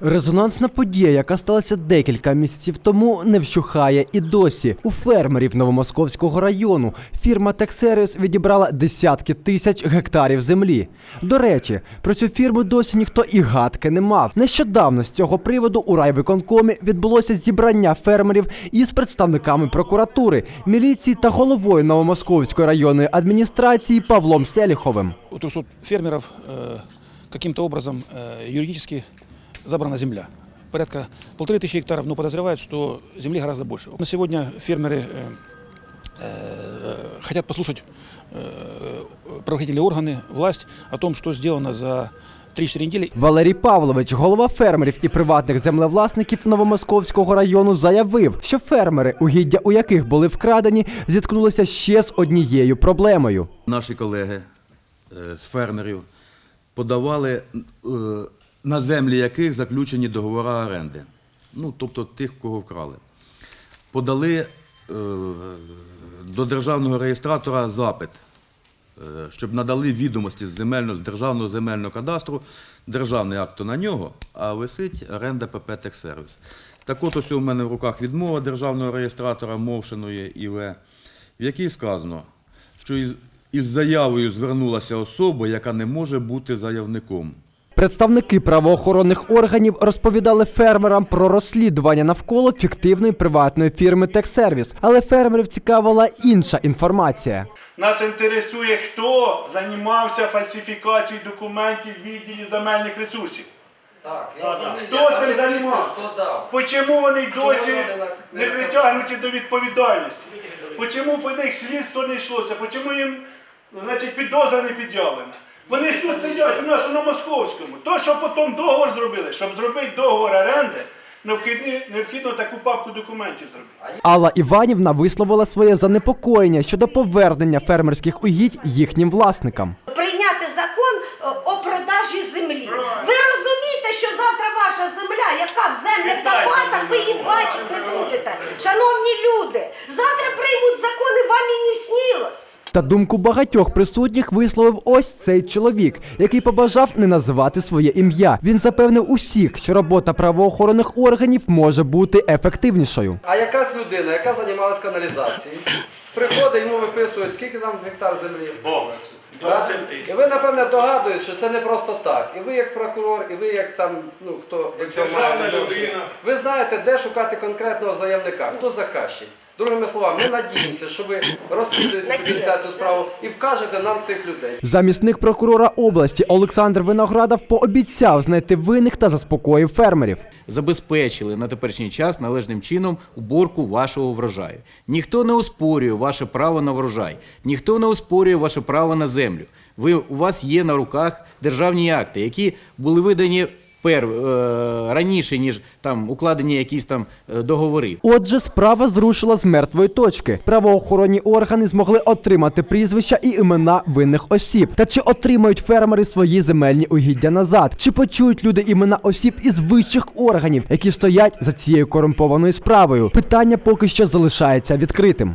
Резонансна подія, яка сталася декілька місяців тому, не вщухає і досі. У фермерів Новомосковського району фірма Тексервіс відібрала десятки тисяч гектарів землі. До речі, про цю фірму досі ніхто і гадки не мав. Нещодавно з цього приводу у райвиконкомі відбулося зібрання фермерів із представниками прокуратури, міліції та головою Новомосковської районної адміністрації Павлом Селіховим. у 300 фермеров э, каким-то образом э, юридически забрана земля. Порядка полторы тысячи гектаров, но подозревают, что земли гораздо больше. На сегодня фермеры э, э, хотят послушать э, правоохранительные органы, власть о том, что сделано за 3-4 недели. Валерій Павлович, голова фермерів і приватних землевласників Новомосковського району, заявив, що фермери, угіддя у яких були вкрадені, зіткнулися ще з однією проблемою. Наші колеги е, з фермерів подавали е, на землі яких заключені договори оренди. Ну, тобто тих, кого вкрали. Подали е, до державного реєстратора запит, е, щоб надали відомості з земельного, з державного земельного кадастру, державний акт на нього, а висить оренда ПП «Техсервіс». Так от ось у мене в руках відмова державного реєстратора Мовшиної ІВ, в якій сказано, що із, із заявою звернулася особа, яка не може бути заявником. Представники правоохоронних органів розповідали фермерам про розслідування навколо фіктивної приватної фірми Тексервіс, але фермерів цікавила інша інформація. Нас інтересує, хто займався фальсифікацією документів в відділі земельних ресурсів. Так, Хто цим займався? Почому вони досі не- притягнуті до відповідальності? Почому по них слідство не йшлося? Почому їм значить, підозра не під'явлена? Вони ж тут сидять у нас на Московському. То, що потім договор зробили, щоб зробити договор оренди, необхідно, таку папку документів зробити. Алла Іванівна висловила своє занепокоєння щодо повернення фермерських угідь їхнім власникам. прийняти закон е, о продажі землі. Ви розумієте, що завтра ваша земля, яка в земних запасах, ви її бачити не будете. Шановні люди, завтра приймуть закони, вам і не снілось. Та думку багатьох присутніх висловив ось цей чоловік, який побажав не називати своє ім'я. Він запевнив усіх, що робота правоохоронних органів може бути ефективнішою. А якась людина, яка займалась каналізацією, приходить, йому виписують, скільки там гектар землі? Бо, Так? І ви, напевне, догадуєтесь, що це не просто так. І ви як прокурор, і ви як там, ну хто до цього має відношення. Ви знаєте, де шукати конкретного заявника, хто заказчик. Другими словами, ми надіємося, що ви розслідуєте до кінця цю справу і вкажете нам цих людей. Замісник прокурора області Олександр Виноградов пообіцяв знайти винних та заспокоїв фермерів. забезпечили на теперішній час належним чином уборку вашого врожаю. Ніхто не оспорює ваше право на врожай, ніхто не оспорює ваше право на землю. Ви, у вас є на руках державні акти, які були видані пер, е, раніше, ніж там укладені якісь там е, договори. Отже, справа зрушила з мертвої точки. Правоохоронні органи змогли отримати прізвища і імена винних осіб. Та чи отримають фермери свої земельні угіддя назад? Чи почують люди імена осіб із вищих органів, які стоять за цією корумпованою справою? Питання поки що залишається відкритим.